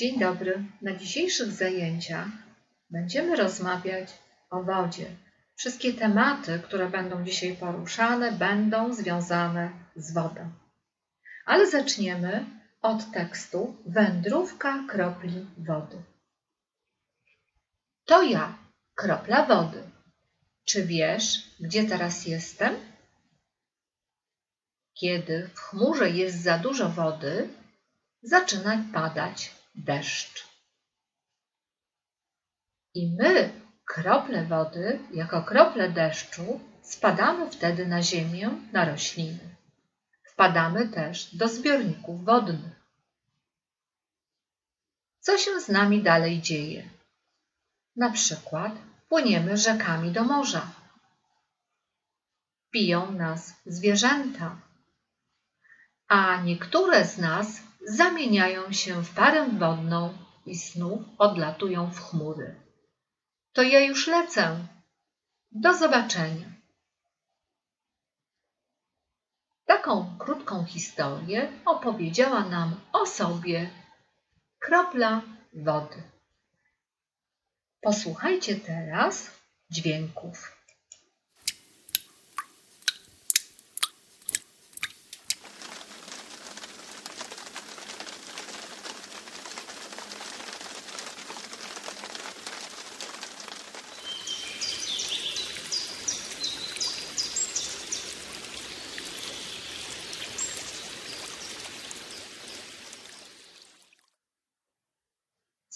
Dzień dobry. Na dzisiejszych zajęciach będziemy rozmawiać o wodzie. Wszystkie tematy, które będą dzisiaj poruszane, będą związane z wodą. Ale zaczniemy od tekstu Wędrówka kropli wody. To ja, kropla wody. Czy wiesz, gdzie teraz jestem? Kiedy w chmurze jest za dużo wody, zaczyna padać deszcz. I my, krople wody, jako krople deszczu, spadamy wtedy na ziemię, na rośliny. Wpadamy też do zbiorników wodnych. Co się z nami dalej dzieje? Na przykład płyniemy rzekami do morza. Piją nas zwierzęta, a niektóre z nas zamieniają się w parę wodną i znów odlatują w chmury. To ja już lecę. Do zobaczenia. Taką krótką historię opowiedziała nam o sobie kropla wody. Posłuchajcie teraz dźwięków.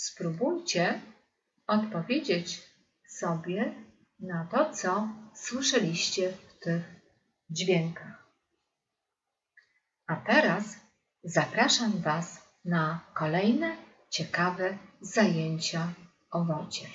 Spróbujcie odpowiedzieć sobie na to, co słyszeliście w tych dźwiękach. A teraz zapraszam Was na kolejne ciekawe zajęcia o wodzie.